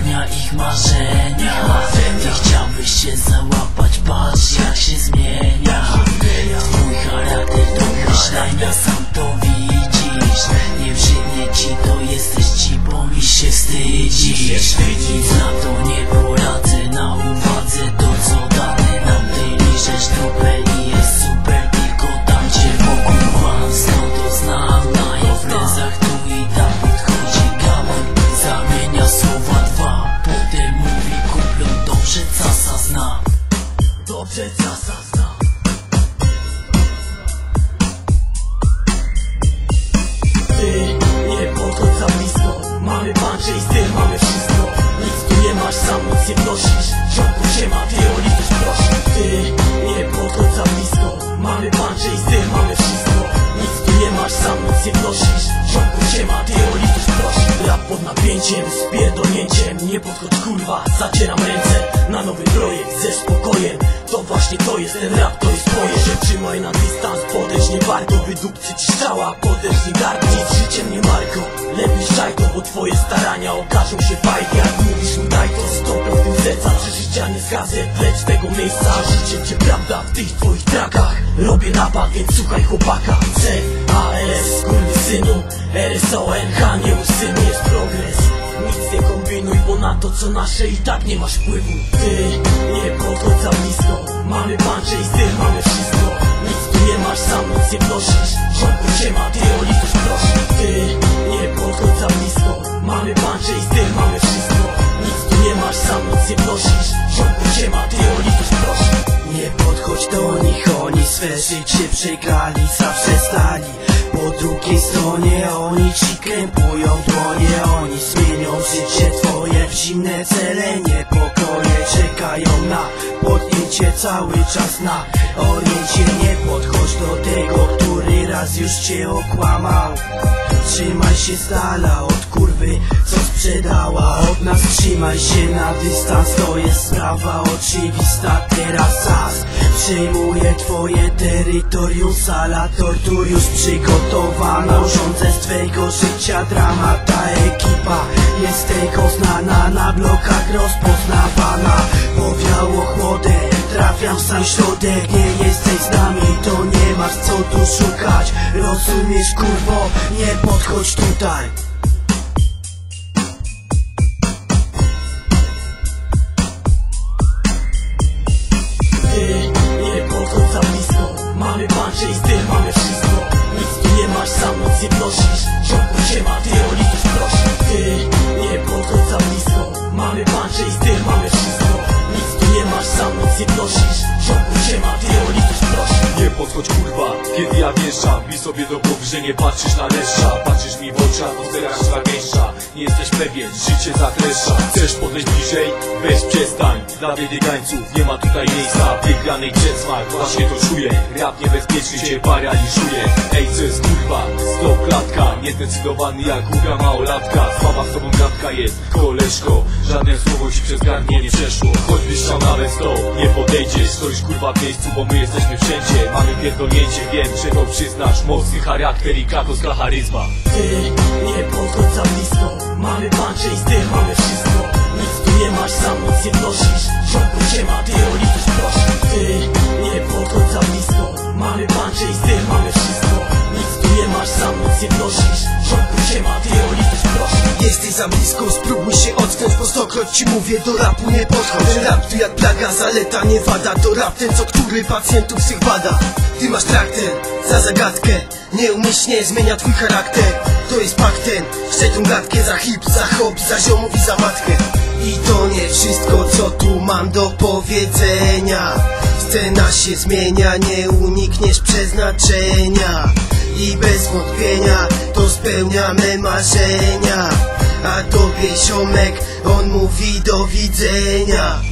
ich marzenia. Ty chciałbyś się załapać, patrz jak się zmienia. Twój charakter do myślenia, sam to widzisz Dobrze casa znam Ty nie podchodź za blisko Mamy puncze napięciem, z pierdolnięciem. Nie podchodź kurwa, zacieram ręce. Na nowy projekt ze spokojem. To właśnie to jest ten rap, to jest twoje Że trzymaj na dystans, podejdź nie warto. Wydupcy ci strzała, podejdź nie gardzić Życiem nie marko, lepiej szczaj to Bo twoje starania okażą się fajne. Jak mówisz mi daj to, stopę w tym serca. Przeżycia nie z gazet, lecz tego miejsca. Życiem cię prawda w tych twoich trakach. Robię rapa, więc słuchaj chłopaka. C, A, S, synu. RSON, H, nie mów synu, jest progres to co nasze i tak nie masz wpływu. Ty nie podchodź za blisko Mamy puncze i styl, mamy wszystko. Nic tu nie masz, sam nic nie wnosisz Ciągu się ma, ty o litość prosisz Ty nie podchodź za blisko Mamy puncze i styl, mamy wszystko. Nic tu nie masz, sam nic nie wnosisz Ciągu się ma, ty o litość prosisz Nie podchodź do nich, oni swe życie przegrali, zawsze stali drugiej stronie. Oni ci krępują dłonie Oni zmienią życie twoje w zimne cele. Niepokoje czekają na podjęcie cały czas na oriencie. Nie podchodź do tego, który raz już cię okłamał Trzymaj się z dala od kurwy, co sprzedała Od nas. Trzymaj się na dystans, to jest sprawa oczywista. Teraz czas. Przejmuje twoje terytorium. Sala tortur już przygotowana. Urządzę z twojego życia drama Ta ekipa jest tego znana. Na blokach rozpoznawana. Powiało chłodem, trafiam sam środek Nie jesteś z nami, to nie masz co tu szukać. Rozumiesz kurwo, nie podchodź tutaj podchodź kurwa, kiedy ja wjeżdżam. Bij sobie do głowy, że nie patrzysz na leszcza Patrzysz mi w oczy, atmosfera szła gęstsza Nie jesteś pewien, życie zakleszcza. Chcesz podejść bliżej? Weź przestań. Dla wybiegańców nie ma tutaj miejsca. Wygranej smak, właśnie to czuję. Rap niebezpieczny cię paraliżuje. Ej, co jest kurwa? Stop klatka. Niezdecydowany jak głupia małolatka. Słaba z tobą gadka jest, koleżko. Żadne słowo ci przez gardło nie przeszło. Choćbyś chciał nawet stop, nie podejdziesz. Stoisz kurwa w miejscu, bo my jesteśmy wszędzie. Mamy pierdolnięcie, wiem, że to przyznasz Mocny charakter i krakowska charyzma. Ty nie podchodź za blisko Mamy puncze i styl, mamy wszystko. Nic tu nie masz, sam nic nie wnosisz. Ciągu się ma, ty o litość prosisz. Ty nie podchodź za blisko Mamy puncze i styl, mamy wszystko. Nic tu nie masz, sam nic nie wnosisz za blisko, spróbuj się odciąć Po stokroć ci mówię, do rapu nie podchodź. Rap tu jak plaga, zaleta, nie wada To rap ten, co który pacjentów swych bada. Ty masz trakter, za zagadkę Nieumyślnie zmienia twój charakter. To jest pakt ten, szczetą gadkę Za hip, za hop, za ziomów i za matkę. I to nie wszystko, co tu mam do powiedzenia. Scena się zmienia, nie unikniesz przeznaczenia. I bez wątpienia to spełniamy marzenia A tobie ziomek, on mówi do widzenia